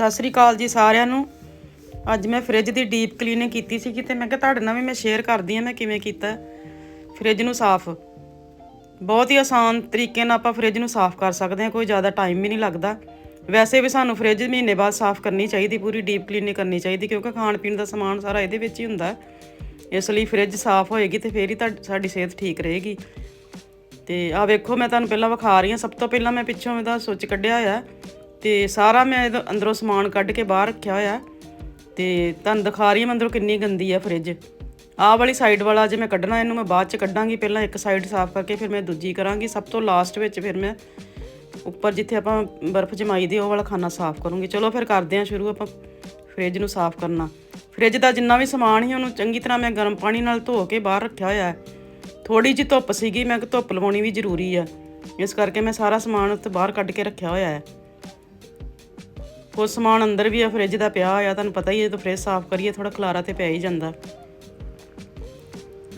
ਸਤਿ ਸ੍ਰੀ ਅਕਾਲ ਜੀ ਸਾਰਿਆਂ ਨੂੰ। ਅੱਜ ਮੈਂ ਫ੍ਰਿਜ ਦੀ ਡੀਪ ਕਲੀਨਿੰਗ ਕੀਤੀ ਸੀ ਕਿਤੇ ਮੈਂ ਕਿਹਾ ਤੁਹਾਡੇ ਨਾਲ ਵੀ ਮੈਂ ਸ਼ੇਅਰ ਕਰਦੀ ਆ ਮੈਂ ਕਿਵੇਂ ਕੀਤਾ। ਫ੍ਰਿਜ ਨੂੰ ਸਾਫ਼। ਬਹੁਤ ਹੀ ਆਸਾਨ ਤਰੀਕੇ ਨਾਲ ਆਪਾਂ ਫ੍ਰਿਜ ਨੂੰ ਸਾਫ਼ ਕਰ ਸਕਦੇ ਹਾਂ, ਕੋਈ ਜ਼ਿਆਦਾ ਟਾਈਮ ਵੀ ਨਹੀਂ ਲੱਗਦਾ। ਵੈਸੇ ਵੀ ਸਾਨੂੰ ਫ੍ਰਿਜ ਮਹੀਨੇ ਬਾਅਦ ਸਾਫ਼ ਕਰਨੀ ਚਾਹੀਦੀ, ਪੂਰੀ ਡੀਪ ਕਲੀਨਿੰਗ ਕਰਨੀ ਚਾਹੀਦੀ, ਕਿਉਂਕਿ ਖਾਣ ਪੀਣ ਦਾ ਸਮਾਨ ਸਾਰਾ ਇਹਦੇ ਵਿੱਚ ਹੀ ਹੁੰਦਾ। ਇਸ ਲਈ ਫ੍ਰਿਜ ਸਾਫ਼ ਹੋਏਗੀ ਤੇ ਫੇਰ ਹੀ ਤੁਹਾਡੀ- ਸਾਡੀ ਸਿਹਤ ਠੀਕ ਰਹੇਗੀ। ਤੇ ਆ ਵੇਖੋ, ਮੈਂ ਤੁਹਾਨੂੰ ਪਹਿਲਾਂ ਵਿਖਾ ਰਹੀ ਹਾਂ। ਸਭ ਤੋਂ ਪਹਿਲਾਂ ਮੈਂ ਪਿੱਛੋਂ ਇਹਦਾ ਸੁੱਚ ਕੱਢਿਆ ਹੋਇਆ। ਤੇ ਸਾਰਾ ਮੈਂ ਇਹਦਾ ਅੰਦਰੋਂ ਸਮਾਨ ਕੱਢ ਕੇ ਬਾਹਰ ਰੱਖਿਆ ਹੋਇਆ। ਤੇ ਤੁਹਾਨੂੰ ਦਿਖਾ ਰਹੀ ਹਾਂ ਮੈਂ ਅੰਦਰੋਂ ਕਿੰਨੀ ਗੰਦੀ ਹੈ ਫ੍ਰਿਜ। ਆਹ ਵਾਲੀ ਸਾਈਡ ਵਾਲਾ ਜੇ ਮੈਂ ਕੱਢਣਾ, ਇਹਨੂੰ ਮੈਂ ਬਾਅਦ ਚ ਕੱਢਾਂਗੀ। ਪਹਿਲਾਂ ਇੱਕ ਸਾਈਡ ਸਾਫ਼ ਕਰਕੇ ਫਿਰ ਮੈਂ ਦੂਜੀ ਕਰਾਂਗੀ। ਸਭ ਤੋਂ ਲਾਸਟ ਵਿੱਚ ਫਿਰ ਮੈਂ ਉੱਪਰ ਜਿੱਥੇ ਆਪਾਂ ਬਰਫ਼ ਜਮਾਈ ਦੀ ਉਹ ਵਾਲਾ ਖਾਨਾ ਸਾਫ਼ ਕਰੂੰਗੀ। ਚਲੋ ਫਿਰ ਕਰਦੇ ਹਾਂ ਸ਼ੁਰੂ ਆਪਾਂ ਫ੍ਰਿਜ ਨੂੰ ਸਾਫ਼ ਕਰਨਾ। ਫ੍ਰਿਜ ਦਾ ਜਿੰਨਾ ਵੀ ਸਮਾਨ ਸੀ, ਉਹਨੂੰ ਚੰਗੀ ਤਰ੍ਹਾਂ ਮੈਂ ਗਰਮ ਪਾਣੀ ਨਾਲ ਧੋ ਕੇ ਬਾਹਰ ਰੱਖਿਆ ਹੋਇਆ ਹੈ। ਥੋੜੀ ਜਿਹੀ ਧੁੱਪ ਸੀਗੀ, ਮੈਂ ਕਿ ਧੁੱਪ ਲਵਾਉਣੀ ਵੀ ਜ਼ਰੂਰੀ ਆ। ਇਸ ਕਰਕੇ ਮੈਂ ਸਾਰਾ ਸਮਾਨ ਉੱਤੇ ਬਾਹਰ ਕੱਢ ਕੇ ਰੱਖਿਆ ਹੋਇਆ ਹੈ। ਕੁਝ ਸਮਾਨ ਅੰਦਰ ਵੀ ਆ, ਫ੍ਰਿਜ ਦਾ ਪਿਆ ਹੋਇਆ, ਤੁਹਾਨੂੰ ਪਤਾ ਹੀ ਹੈ ਜਦੋਂ ਫ੍ਰਿਜ ਸਾਫ਼ ਕਰੀਏ ਥੋੜਾ ਖਲਾਰਾ ਤੇ ਪੈ ਹੀ ਜਾਂਦਾ।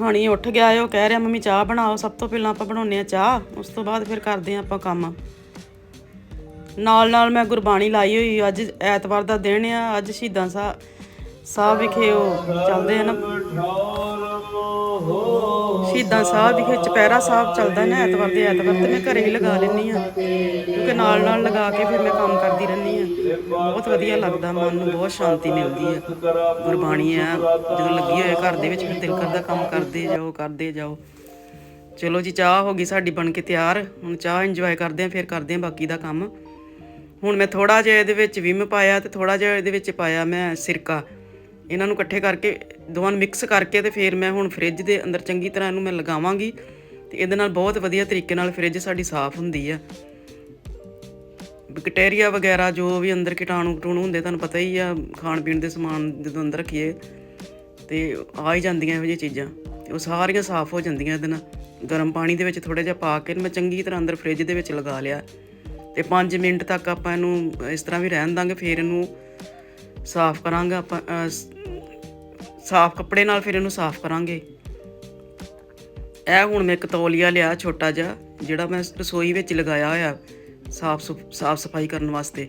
ਹਾਣੀ ਉੱਠ ਗਿਆ, ਉਹ ਕਹਿ ਰਿਹਾ, ਮੰਮੀ, ਚਾਹ ਬਣਾਓ, ਸਭ ਤੋਂ ਪਹਿਲਾਂ ਆਪਾਂ ਬਣਾਉਨੇ ਆ ਚਾਹ, ਉਸ ਤੋਂ ਬਾਅਦ ਫਿਰ ਕਰਦੇ ਆ ਆਪਾਂ ਕੰਮ। ਨਾਲ ਨਾਲ ਮੈਂ ਗੁਰਬਾਣੀ ਲਾਈ ਹੋਈ, ਅੱਜ ਐਤਵਾਰ ਦਾ ਦਿਨ ਆ, ਅੱਜ ਸ਼ਹੀਦਾਂ ਸਾਹਿਬ ਸਾਹਿਬ ਵਿਖੇ ਉਹ ਚੱਲਦੇ ਆ ਨਾ। ਸ਼ਹੀਦਾਂ ਸਾਹਿਬ ਵਿਖੇ ਚਪਹਿਰਾ ਸਾਹਿਬ ਚੱਲਦਾ ਨਾ ਐਤਵਾਰ ਦੇ ਐਤਵਾਰ ਤੇ ਮੈਂ ਘਰੇ ਹੀ ਲਗਾ ਲੈਣੀ ਆ ਕਿਉਂਕਿ ਨਾਲ ਨਾਲ ਲਗਾ ਕੇ ਫਿਰ ਮੈਂ ਕੰਮ ਕਰਦੀ ਰਹਿੰਦੀ ਆ ਬਹੁਤ ਵਧੀਆ ਲੱਗਦਾ, ਮਨ ਨੂੰ ਬਹੁਤ ਸ਼ਾਂਤੀ ਮਿਲਦੀ ਆ ਗੁਰਬਾਣੀ ਆ ਜਦੋਂ ਲੱਗੀ ਹੋਏ ਘਰ ਦੇ ਵਿੱਚ ਫਿਰ ਦਿਲ ਕਰਦਾ ਕੰਮ ਕਰਦੇ ਜਾਓ ਕਰਦੇ ਜਾਓ। ਚਲੋ ਜੀ, ਚਾਹ ਹੋ ਗਈ ਸਾਡੀ ਬਣ ਕੇ ਤਿਆਰ। ਹੁਣ ਚਾਹ ਇੰਜੋਏ ਕਰਦੇ ਆ ਫਿਰ ਕਰਦੇ ਆ ਬਾਕੀ ਦਾ ਕੰਮ। ਹੁਣ ਮੈਂ ਥੋੜਾ ਜਿਹਾ ਇਹਦੇ ਵਿੱਚ ਵਿਮ ਪਾਇਆ ਤੇ ਥੋੜਾ ਜਿਹਾ ਇਹਦੇ ਵਿੱਚ ਪਾਇਆ ਮੈਂ ਸਿਰਕਾ। ਇਹਨਾਂ ਨੂੰ ਇਕੱਠੇ ਕਰਕੇ ਦੋਵਾਂ ਨੂੰ ਮਿਕਸ ਕਰਕੇ ਤੇ ਫਿਰ ਮੈਂ ਹੁਣ ਫ੍ਰਿਜ ਦੇ ਅੰਦਰ ਚੰਗੀ ਤਰ੍ਹਾਂ ਇਹਨੂੰ ਮੈਂ ਲਗਾਵਾਂਗੀ ਤੇ ਇਹਦੇ ਨਾਲ ਬਹੁਤ ਵਧੀਆ ਤਰੀਕੇ ਨਾਲ ਫ੍ਰਿਜ ਸਾਡੀ ਸਾਫ਼ ਹੁੰਦੀ ਆ। ਬੈਕਟੀਰੀਆ ਵਗੈਰਾ ਜੋ ਵੀ ਅੰਦਰ ਕੀਟਾਣੂ ਕਟੂਣੂ ਹੁੰਦੇ ਤੁਹਾਨੂੰ ਪਤਾ ਹੀ ਆ, ਖਾਣ ਪੀਣ ਦੇ ਸਮਾਨ ਜਦੋਂ ਅੰਦਰ ਰੱਖੀਏ ਤੇ ਆ ਹੀ ਜਾਂਦੀਆਂ ਇਹੋ ਜਿਹੀਆਂ ਚੀਜ਼ਾਂ ਤੇ ਉਹ ਸਾਰੀਆਂ ਸਾਫ਼ ਹੋ ਜਾਂਦੀਆਂ ਇਹਦੇ ਨਾਲ। ਗਰਮ ਪਾਣੀ ਦੇ ਵਿੱਚ ਥੋੜਾ ਜਿਹਾ ਪਾ ਕੇ ਮੈਂ ਚੰਗੀ ਤਰ੍ਹਾਂ ਅੰਦਰ ਫ੍ਰਿਜ ਦੇ ਵਿੱਚ ਲਗਾ ਲਿਆ ਤੇ 5 ਮਿੰਟ ਤੱਕ ਆਪਾਂ ਇਹਨੂੰ ਇਸ ਤਰ੍ਹਾਂ ਵੀ ਰਹਿਣ ਦਾਂਗੇ, ਫਿਰ ਇਹਨੂੰ ਸਾਫ਼ ਕਰਾਂਗੇ ਆਪਾਂ ਸਾਫ਼ ਕੱਪੜੇ ਨਾਲ ਫਿਰ ਇਹਨੂੰ ਸਾਫ਼ ਕਰਾਂਗੇ। ਇਹ ਹੁਣ ਮੈਂ ਇੱਕ ਤੌਲੀਆ ਲਿਆ ਛੋਟਾ ਜਿਹਾ, ਜਿਹੜਾ ਮੈਂ ਰਸੋਈ ਵਿੱਚ ਲਗਾਇਆ ਹੋਇਆ, ਸਾਫ਼ ਸੁਫ- ਸਾਫ਼ ਸਫ਼ਾਈ ਕਰਨ ਵਾਸਤੇ।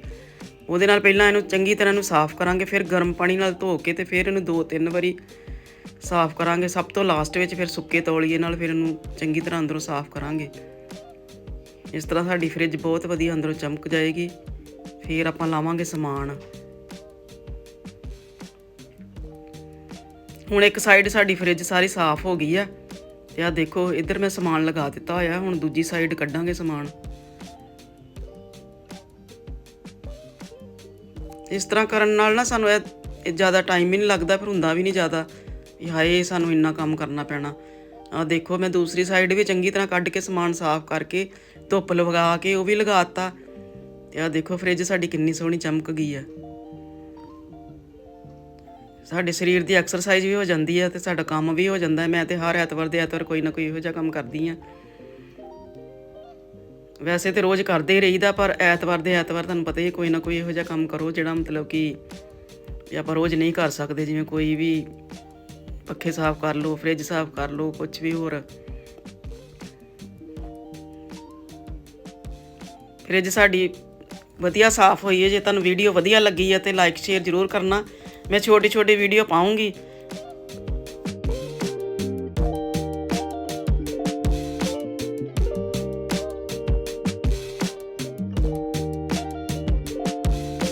ਉਹਦੇ ਨਾਲ ਪਹਿਲਾਂ ਇਹਨੂੰ ਚੰਗੀ ਤਰ੍ਹਾਂ ਇਹਨੂੰ ਸਾਫ਼ ਕਰਾਂਗੇ, ਫਿਰ ਗਰਮ ਪਾਣੀ ਨਾਲ ਧੋ ਕੇ ਤੇ ਫਿਰ ਇਹਨੂੰ ਦੋ ਤਿੰਨ ਵਾਰੀ ਸਾਫ਼ ਕਰਾਂਗੇ। ਸਭ ਤੋਂ ਲਾਸਟ ਵਿੱਚ ਫਿਰ ਸੁੱਕੇ ਤੌਲੀਏ ਨਾਲ ਫਿਰ ਇਹਨੂੰ ਚੰਗੀ ਤਰ੍ਹਾਂ ਅੰਦਰੋਂ ਸਾਫ਼ ਕਰਾਂਗੇ। ਇਸ ਤਰ੍ਹਾਂ ਸਾਡੀ ਫ੍ਰਿਜ ਬਹੁਤ ਵਧੀਆ ਅੰਦਰੋਂ ਚਮਕ ਜਾਏਗੀ। ਫਿਰ ਆਪਾਂ ਲਾਵਾਂਗੇ ਸਮਾਨ। ਹੁਣ ਇੱਕ ਸਾਈਡ ਸਾਡੀ ਫ੍ਰਿਜ ਸਾਰੀ ਸਾਫ਼ ਹੋ ਗਈ ਆ। ਤੇ ਆ ਦੇਖੋ, ਇੱਧਰ ਮੈਂ ਸਮਾਨ ਲਗਾ ਦਿੱਤਾ ਹੋਇਆ, ਹੁਣ ਦੂਜੀ ਸਾਈਡ ਕੱਢਾਂਗੇ ਸਮਾਨ। ਇਸ ਤਰ੍ਹਾਂ ਕਰਨ ਨਾਲ ਨਾ ਸਾਨੂੰ ਇਹ ਜ਼ਿਆਦਾ ਟਾਈਮ ਵੀ ਨਹੀਂ ਲੱਗਦਾ, ਫਿਰ ਹੁੰਦਾ ਵੀ ਨਹੀਂ ਜ਼ਿਆਦਾ। ਵੀ ਹਾਏ, ਸਾਨੂੰ ਇੰਨਾ ਕੰਮ ਕਰਨਾ ਪੈਣਾ। ਆ ਦੇਖੋ, ਮੈਂ ਦੂਸਰੀ ਸਾਈਡ ਵੀ ਚੰਗੀ ਤਰ੍ਹਾਂ ਕੱਢ ਕੇ ਸਮਾਨ ਸਾਫ਼ ਕਰਕੇ ਧੁੱਪ ਲਗਾ ਕੇ ਉਹ ਵੀ ਲਗਾਤਾ ਤੇ ਆ ਦੇਖੋ ਫ੍ਰਿਜ ਸਾਡੀ ਕਿੰਨੀ ਸੋਹਣੀ ਚਮਕ ਗਈ ਆ। ਸਾਡੇ ਸਰੀਰ ਦੀ ਐਕਸਰਸਾਈਜ਼ ਵੀ ਹੋ ਜਾਂਦੀ ਹੈ ਤੇ ਸਾਡਾ ਕੰਮ ਵੀ ਹੋ ਜਾਂਦਾ। ਮੈਂ ਤੇ ਹਰ ਐਤਵਾਰ ਦੇ ਐਤਵਾਰ ਕੋਈ ਨਾ ਕੋਈ ਇਹੋ ਜਿਹਾ ਕੰਮ ਕਰਦੀ ਆ। ਵੈਸੇ ਤੇ ਰੋਜ਼ ਕਰਦੇ ਹੀ ਰਹੀਦਾ, ਪਰ ਐਤਵਾਰ ਦੇ ਐਤਵਾਰ ਤੁਹਾਨੂੰ ਪਤਾ ਹੀ ਹੈ ਕੋਈ ਨਾ ਕੋਈ ਇਹੋ ਜਿਹਾ ਕੰਮ ਕਰੋ ਜਿਹੜਾ ਮਤਲਬ ਕਿ ਆਪਾਂ ਰੋਜ਼ ਨਹੀਂ ਕਰ ਸਕਦੇ। ਜਿਵੇਂ ਕੋਈ ਵੀ ਪੱਖੇ ਸਾਫ਼ ਕਰ ਲਓ, ਫ੍ਰਿਜ ਸਾਫ਼ ਕਰ ਲਓ ਕੁਝ ਵੀ ਹੋਰ। ਫ੍ਰਿਜ ਸਾਡੀ ਵਧੀਆ ਸਾਫ਼ ਹੋਈ ਹੈ ਜੇ ਤੁਹਾਨੂੰ ਵੀਡੀਓ ਵਧੀਆ ਲੱਗੀ ਹੈ ਤੇ ਲਾਈਕ ਸ਼ੇਅਰ ਜ਼ਰੂਰ ਕਰਨਾ। ਮੈਂ ਛੋਟੀ ਛੋਟੀ ਵੀਡੀਓ ਪਾਉਂਗੀ।